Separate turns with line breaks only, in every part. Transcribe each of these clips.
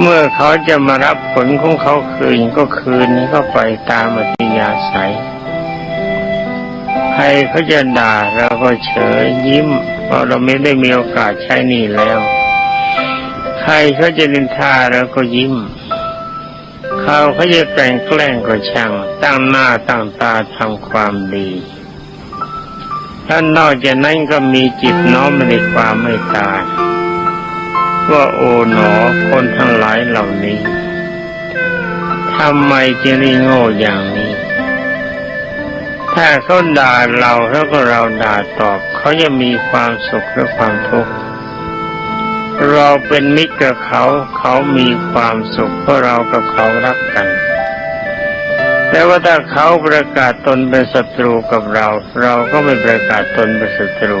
เมื่อเขาจะมารับผลของเขาคืนก็คืนนี้ก็ไปตามอัธยาศัยใครเขาจะด่าเราก็เฉยยิ้มเพราะเราไม่ได้มีโอกาสใช้หนี่แล้ว ใครเขาจะนินทาเราก็ยิ้ม เขาเขาจะแต่งแกล้งก็ช่างตั้งหน้าตั้งตาทำความดีท่านนอกจากนั้นก็มีจิตน้อมในความเมตตาย ว่าโอ๋หนอคนทั้งหลายเหล่านี้ทำไมจึงได้โง่อย่างนี้ ถ้าเขาด่าเราแล้วก็เราด่าตอบ เขาจะมีความสุขหรือความทุกข์เราเป็นมิตรกับเขา เขามีความสุขเพราะเรากับเขารักกัน แต่ว่าถ้าเขาประกาศตนเป็นศัตรูกับเรา เราก็ไม่ประกาศตนเป็นศัตรู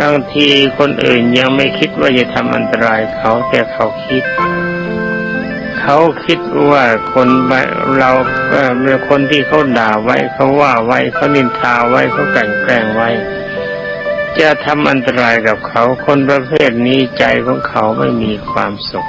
บางทีคนอื่นยังไม่คิดว่าจะทำอันตรายเขาแต่เขาคิด เขาคิดว่าคนเราเมื่อคนที่เขาด่าไว้เขาว่าไว้เขานินทาไว้เขากลั่นแกล้งไว้ จะทำอันตรายกับเขา คนประเภทนี้ใจของเขาไม่มีความสุข